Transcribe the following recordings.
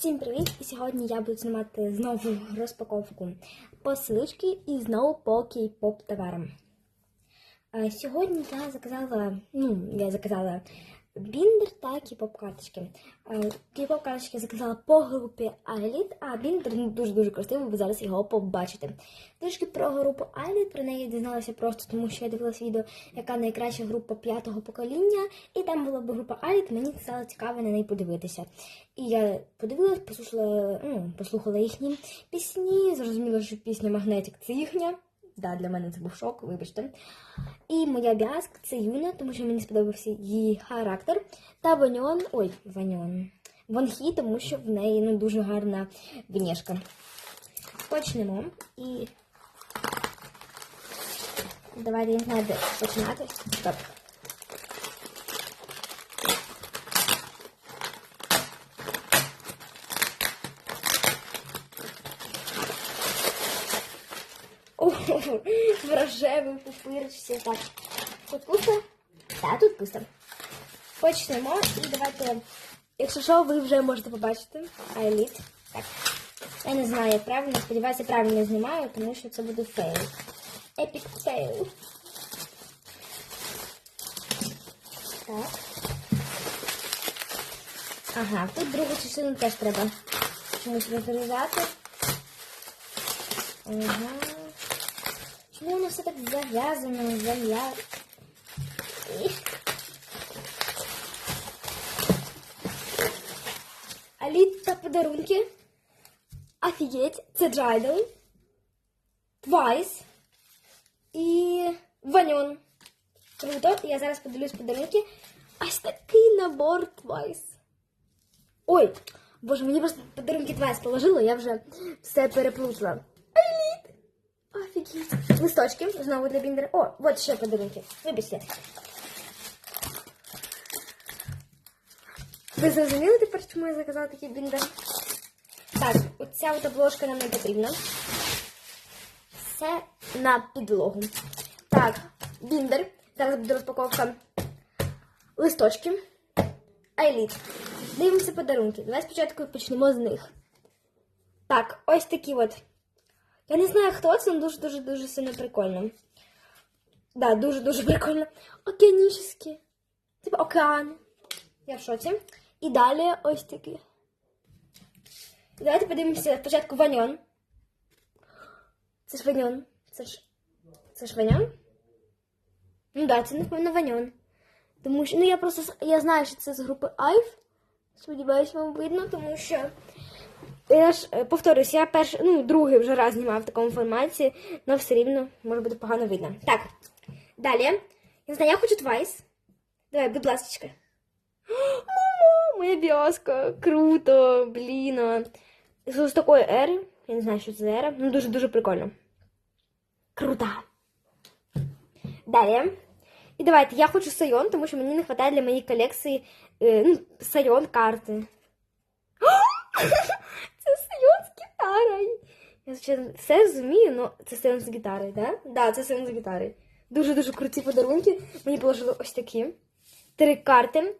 Всім привіт! І сьогодні я буду знімати знову розпаковку посилочки і знову по кей-поп товарам. Сьогодні я заказала, ну, я заказала біндер та кей-поп карточки. А, Кей-поп карточки я заказала по групі Elite, а біндер дуже-дуже красивий, ви зараз його побачите. Трішки про групу Elite, про неї дізналася просто тому, що я дивилася відео, яка найкраща група п'ятого покоління, і там була б група Elite, мені стало цікаво на неї подивитися. І я подивилась, послухала, ну, послухала їхні пісні, зрозуміла, що пісня Магнетик це їхня. Да, для мене це був шок, вибачте. І моя Біаск це Юна, тому що мені сподобався її характер. Та Ваньон, ой, Ваньон. Вонхі, тому що в неї ну, дуже гарна внешка. Почнемо. І давайте не починати. Стоп. О, в рожевій пупирочці. Так, тут пусто? Так, тут пусто. Почнемо і давайте, якщо що, ви вже можете побачити Айліт. Так. Я не знаю, як правильно, сподіваюся, правильно знімаю, тому що це буде фейл. Епік фейл. Так. Ага, тут другу частину теж треба чомусь розрізати. Ага. Чому воно все так зав'язано, зав'язано? Аліт та подарунки. Офігеть, це Джайдл, Твайс і Ваньон. Круто, я зараз подивлюсь подарунки. Ось такий набор Твайс. Ой, боже, мені просто подарунки Твайс положили, я вже все переплутала. Офігеть. Листочки знову для біндера. О, от ще подарунки. Вибачте. Ви зрозуміли тепер, чому я заказала такий біндер? Так, оця от обложка нам не потрібна. Все на підлогу. Так, біндер. Зараз буде розпаковка листочки. Айліт. Дивимося подарунки. Давай спочатку почнемо з них. Так, ось такі от. Я не знаю, хто це, але дуже-дуже-дуже сильно прикольно. Да, дуже-дуже прикольно. Океанічні. Типа океан. Я в шоці. І далі ось такі. Давайте подивимося спочатку ваньон. Це ж ваньон. Це ж. Це ж ваньон? Ну так, да, це напевно ваньон. Тому що. Ну я просто я знаю, що це з групи Айв. Сподіваюсь, вам видно, тому що. Я ж е, повторюсь, я перший, ну, другий вже раз знімав в такому форматі, але все рівно може бути погано видно. Так, далі. Я знаю, я хочу Твайс. Давай, будь ласка. Моя біоска. Круто, блін. З такої ери. Я не знаю, що це за ера. Ну, дуже-дуже прикольно. Круто. Далі. І давайте, я хочу Сайон, тому що мені не вистачає для моєї колекції е, ну, Сайон карти. Це Сайон з гітарою. Я звичайно все розумію, але це Сайон з гітарою, так? Да? Так, це Сайон з гітарою. Дуже-дуже круті подарунки. Мені положили ось такі. Три карти.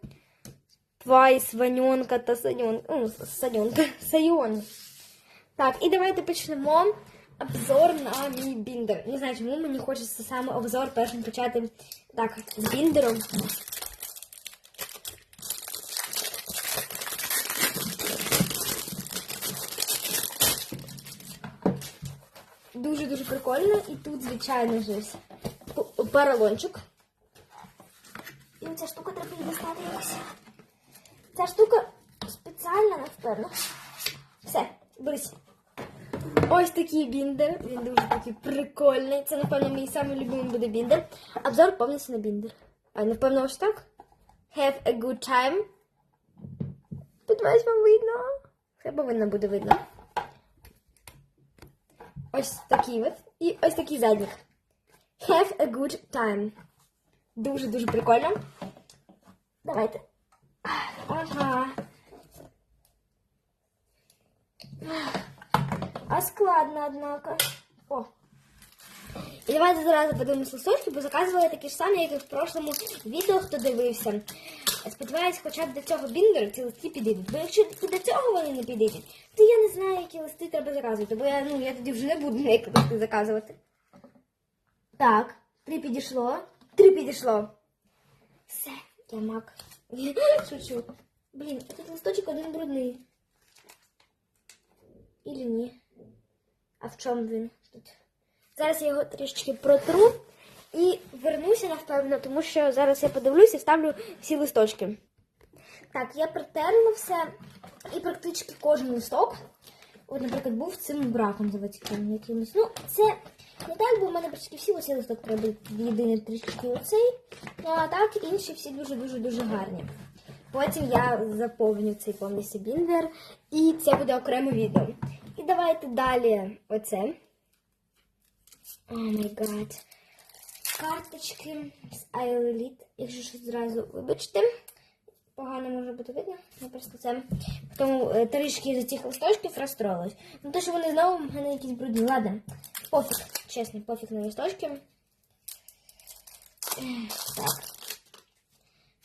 Твайс, Ваньонка та Сайон. Ну, Сайонка. Сайон. Так, і давайте почнемо обзор на мій біндер. Не знаю, чому мені хочеться саме обзор першим почати так, з біндером. Дуже-дуже прикольно. І тут, звичайно ж, поролончик. І оця штука треба її дістати якось. Ця штука спеціальна, напевно. Все, берись. Ось такий біндер. Він дуже такий прикольний. Це, напевно, мій самий любимий буде біндер. Обзор повністю на біндер. А, напевно, ось так. Have a good time. Сподіваюсь, вам видно. Все повинно буде видно. Ось такий от. І ось такий заднік. Have a good time. Дуже-дуже прикольно. Давайте. Ага. А складно, однако. О. І давайте зараз подивимось листочки, бо заказували такі ж самі, як і в прошлому відео, хто дивився. Сподіваюсь, хоча б до цього біндеру ці листи підійдуть. Бо якщо до цього вони не підійдуть, то я не знаю, які листи треба заказувати, бо я, ну, я тоді вже не буду ніякі листи заказувати. Так, три підійшло. Три підійшло. Все, я мак. Шучу. Блін, а тут листочок один брудний. Ілі ні. А в чому він тут? Зараз я його трішечки протру і вернуся, напевно, тому що зараз я подивлюся і ставлю всі листочки. Так, я протерла все і практично кожен листок. От, наприклад, був цим браком заводським якимось. Ну, це не так, бо в мене почти всі оцей листок треба єдиний трішки оцей. Ну а так інші всі дуже-дуже-дуже гарні. Потім я заповню цей повністю біндер, і це буде окреме відео. І давайте далі оце. О май гад. Карточки з Aerolit. Якщо щось зразу вибачте. Погано може бути видно. Я просто це. Тому е, трішки за цих листочків розстроїлась. Ну те, що вони знову в мене якісь брудні. Ладно, пофіг. Чесно, пофіг на листочки. Так.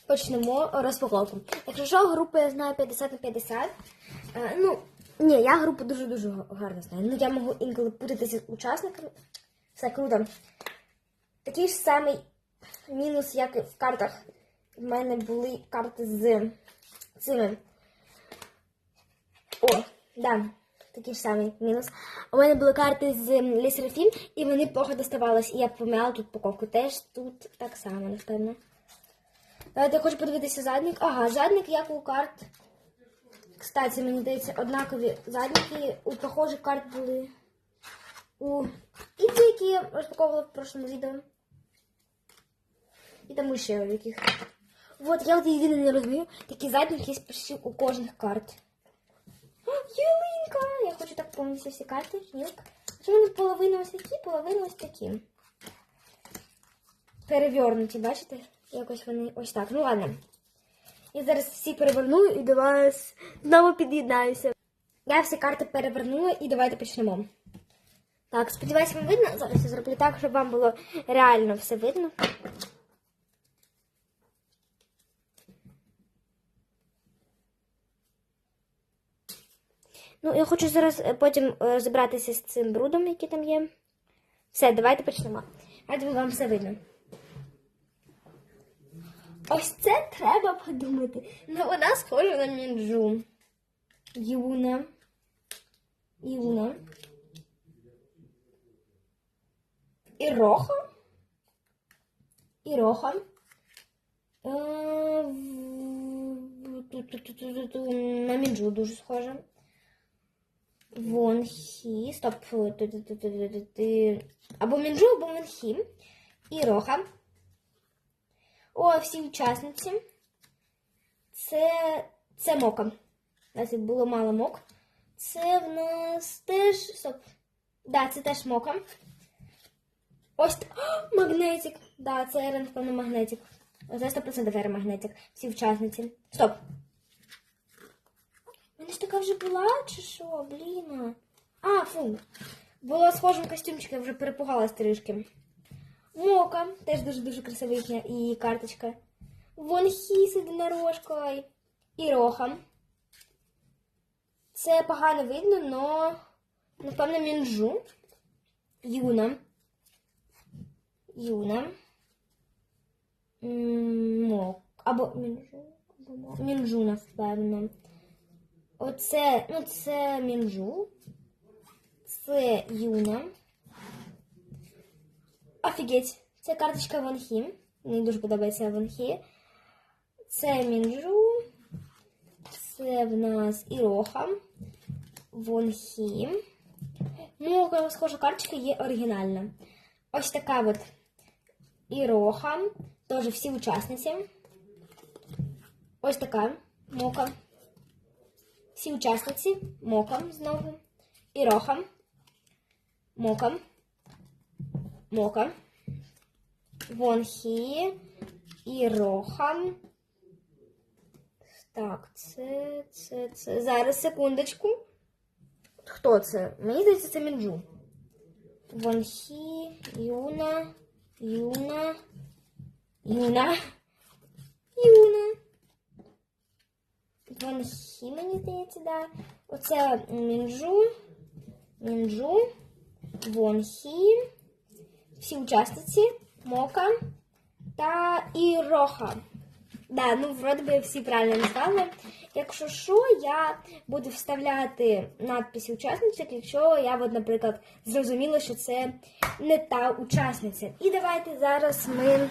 Почнемо розпаковку. Якщо що, групу я знаю 50 на 50. Е, ну, ні, я групу дуже-дуже гарно знаю. Ну, я можу інколи путатися з учасниками. Все круто. Такий ж самий мінус, як і в картах. В мене були карти з цими. О, да, такий ж самий мінус. У мене були карти з Лісерафін, і вони плохо доставались. І я поміняла тут упаковку. Теж тут так само, напевно. Давайте я хочу подивитися задник. Ага, задник як у карт. Кстати, мені здається, однакові задники у похожих карт були. У і ті, які я розпаковувала в прошлому відео. І тому ще в яких. Вот, я от єдине не розумію, такі задники є почти у кожних карт. О, Юлинка! Я хочу так повністю всі карти. Ні. Чому половина ось такі, половина ось такі. Перевернуті, бачите? Якось вони ось так. Ну ладно. Я зараз всі переверну і до вас знову під'єднаюся. Я всі карти перевернула і давайте почнемо. Так, сподіваюся, вам видно. Зараз я зроблю так, щоб вам було реально все видно. Ну, я хочу зараз е, потім е, розібратися з цим брудом, який там є. Все, давайте почнемо. Я думаю, вам все видно. Ось це треба подумати. Ну, вона схожа на мінджу. Юна. Юна. Іроха. Іроха. Е, На мінджу дуже схожа. Вонхі. Стоп. Або мінджу, або Вонхі. Іроха. О, всі учасниці. Це, це мока. Нас було мало мок. Це в нас теж. Стоп. Да, це теж мока. Ось О, магнетик. Да, це напевно, магнетик. Це 100% Ерен магнетик. Всі учасниці. Стоп. У ж така вже була, чи що, блін? А, фу. Була схожим костюмчик, я вже перепугалась трішки. Мока, теж дуже-дуже красива їхня і карточка. Вон Хі з єдинорожкою. І Роха. Це погано видно, но напевно мінджу. Юна. Юна. Мок. Або мінджу. або Мок. Мінджу, напевно. Оце, ну це мінджу. Це Юна. Офігеть, це карточка Вонхі. Мені дуже подобається Вонхі. Це Мінджу. Це в нас Іроха. Вонхі. Ну, схожа карточка є оригінальна. Ось така от Іроха. Теж всі учасниці. Ось така мока. Всі учасниці. Мока знову. Іроха. Мока. Мока. Вонхі. І Рохан. Так, це, це, це. Зараз секундочку. Хто це? Мені здається, це Мінджу. Вонхі, Юна, Юна, Юна, Юна. Вонхі, мені здається, да. Оце Мінджу, Мінджу, Вонхі, всі учасниці, Мока та Іроха. Да, ну вроде би всі правильно назвали. Якщо що, я буду вставляти надписи учасниць, якщо я, от, наприклад, зрозуміла, що це не та учасниця. І давайте зараз ми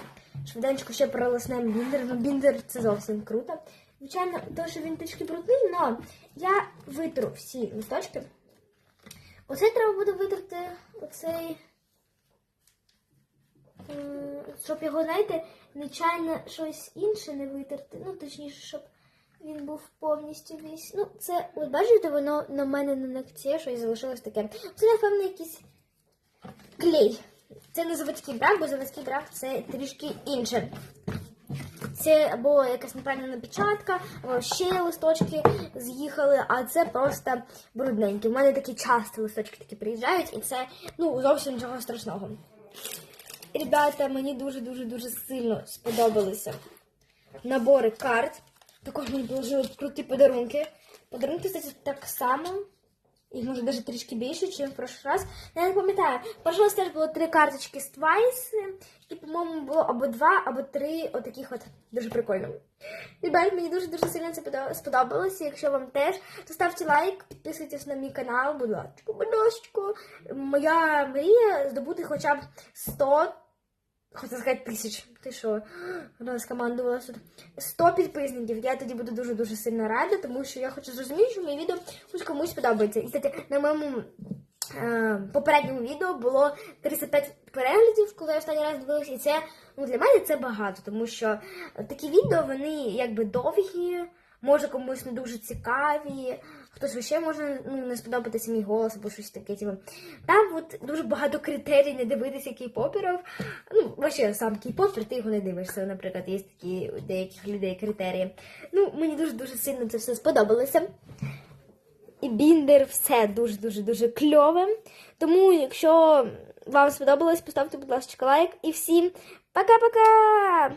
швиденько ще пролиснемо біндер. Ну, біндер це зовсім круто. Звичайно, то, що він трішки брудний, але я витру всі листочки. Оце треба буде витерти оцей. Щоб його, знаєте, нечайно щось інше не витерти. Ну, точніше, щоб він був повністю весь. Ну, це, от бачите, воно на мене на ногті щось залишилось таке. Це, напевно, якийсь клей. Це не заводський брак, бо заводський брак це трішки інше. Це або якась неправильна напечатка, або ще листочки з'їхали, а це просто брудненькі. У мене такі часто листочки такі приїжджають, і це ну зовсім нічого страшного. Ребята, мені дуже-дуже дуже сильно сподобалися набори карт. Також мені положили круті подарунки. Подарунки, кстати, так само. Їх може навіть трішки більше, ніж в прошлый раз. Я не пам'ятаю. Прошлый теж було три карточки з Twice. І, по-моєму, було або два, або три отаких от. Дуже прикольно. Ребят, мені дуже-дуже сильно це подо- сподобалося. Якщо вам теж, то ставте лайк, підписуйтесь на мій канал, будь ласка, будь ласка. Моя мрія здобути хоча б 100 Хочу сказати тисяч. Ти що? Вона скомандувалася тут. 100 підписників. Я тоді буду дуже-дуже сильно рада, тому що я хочу зрозуміти, що моє відео хоч комусь подобається. І кстати, на моєму е, попередньому відео було 35 переглядів, коли я останній раз дивилася. І це ну, для мене це багато, тому що такі відео вони якби довгі. Може комусь не дуже цікаві, хтось ще може ну, не сподобатися мій голос або щось таке. Типу. Там от дуже багато критерій не дивитися кей-поперів. Ну, вообще сам кей-попер, ти його не дивишся. Наприклад, є такі у деяких людей критерії. Ну, мені дуже-дуже сильно це все сподобалося. І біндер все дуже-дуже дуже кльове. Тому, якщо вам сподобалось, поставте, будь ласка, лайк. І всім пока-пока!